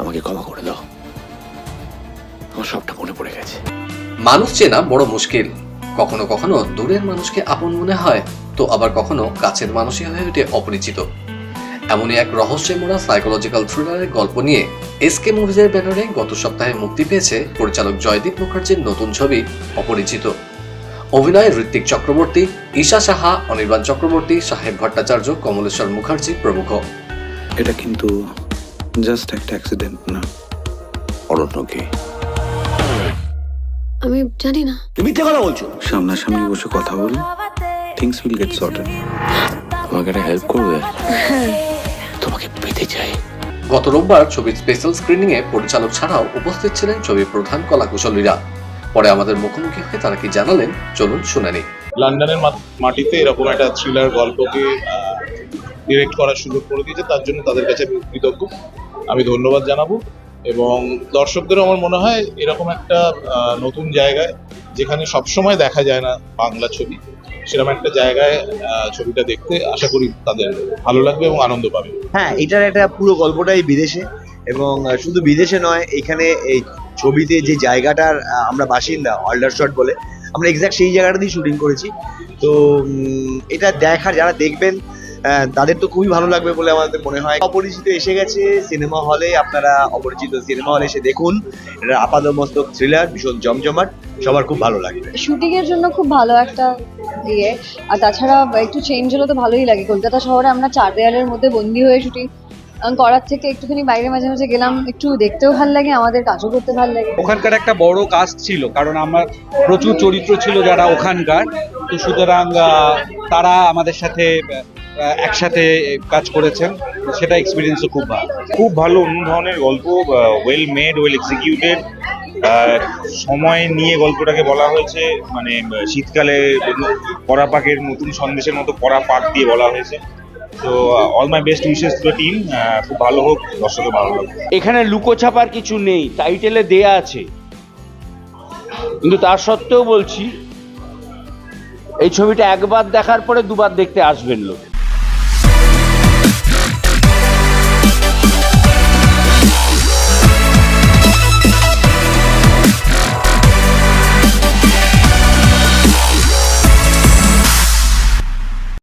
আমাকে ক্ষমা করে দাও। আমার সবটা মনে পড়ে গেছে। মানুষ চেনা বড় মুশকিল। কখনো কখনো দূরের মানুষকে আপন মনে হয় তো আবার কখনো কাছের মানুষই হয়ে ওঠে অপরিচিত। এমনই এক রহস্যে মোড়া সাইকোলজিক্যাল থ্রিলারের গল্প নিয়ে এসকে মুভিজের ব্যানারে গত সপ্তাহে মুক্তি পেয়েছে পরিচালক জয়দীপ মুখার্জির নতুন ছবি অপরিচিত। অভিনয়ে ঋত্বিক চক্রবর্তী ঈশা সাহা অনির্বাণ চক্রবর্তী সাহেব ভট্টাচার্য কমলেশ্বর মুখার্জি প্রমুখ। এটা কিন্তু জাস্ট একটা অ্যাক্সিডেন্ট না। অরণ্যকে আমি জানি না। তুমি মিথ্যে কথা বলছো। সামনাসামনি বসে কথা বল। থিংস উইল গেট সর্টেড আমাকে একটা হেল্প করবে। তোমাকে পেতে চাই। গত রোববার ছবির স্পেশাল স্ক্রিনিং এ পরিচালক ছাড়াও উপস্থিত ছিলেন ছবির প্রধান কলাকুশলীরা। পরে আমাদের মুখোমুখি হয়ে তারা কি জানালেন চলুন শুনে নিই। লন্ডনের মা- মাটিতে এরকম একটা থ্রিলার গল্পকে ডিরেক্ট করার সুযোগ করে দিয়েছে তার জন্য তাদের কাছে আমি কৃতজ্ঞ। আমি ধন্যবাদ জানাব। এবং দর্শকদেরও আমার মনে হয় এরকম একটা নতুন জায়গায় যেখানে সবসময় দেখা যায় না বাংলা ছবি, সেরকম একটা জায়গায় ছবিটা দেখতে আশা করি তাদের ভালো লাগবে এবং আনন্দ পাবে। হ্যাঁ এটার একটা পুরো গল্পটাই বিদেশে এবং শুধু বিদেশে নয়, এখানে এই ছবিতে যে জায়গাটার আমরা বাসিন্দা অল্ডার শট বলে, আমরা এক্স্যাক্ট সেই জায়গাটাতেই শুটিং করেছি। তো এটা দেখার যারা দেখবেন তাদের তো খুবই ভালো লাগবে বলে আমাদের মনে হয়। অপরিচিত এসে গেছে সিনেমা হলে আপনারা অপরিচিত সিনেমা হলে এসে দেখুন। এটা আপাদমস্তক থ্রিলার ভীষণ জমজমাট সবার খুব ভালো লাগবে। শুটিং এর জন্য খুব ভালো একটা ইয়ে। আর তাছাড়া একটু চেঞ্জ হলে তো ভালোই লাগে। কলকাতা শহরে আমরা চার দেয়ালের মধ্যে বন্দি হয়ে শুটিং করার থেকে একটুখানি বাইরে মাঝে মাঝে গেলাম একটু দেখতেও ভালো লাগে আমাদের কাজও করতে ভালো লাগে। ওখানকার একটা বড় কাজ ছিল কারণ আমার প্রচুর চরিত্র ছিল যারা ওখানকার। তো সুতরাং তারা আমাদের সাথে একসাথে কাজ করেছেন তো সেটা এক্সপিরিয়েন্সও খুব ভালো। খুব ভালো অন্য ধরনের গল্প ওয়েল মেড ওয়েল এক্সিকিউটেড সময় নিয়ে গল্পটাকে বলা হয়েছে মানে শীতকালে পরা পাকের নতুন সন্দেশের মতো পরা পাক দিয়ে বলা হয়েছে। তো all my best wishes to team খুব ভালো হোক দর্শকের ভালো লাগবে এখানে লুকোছাপার কিছু নেই টাইটেলে দেয়া আছে। কিন্তু তার সত্ত্বেও বলছি এই ছবিটা একবার দেখার পরে দুবার দেখতে আসবেন লোক।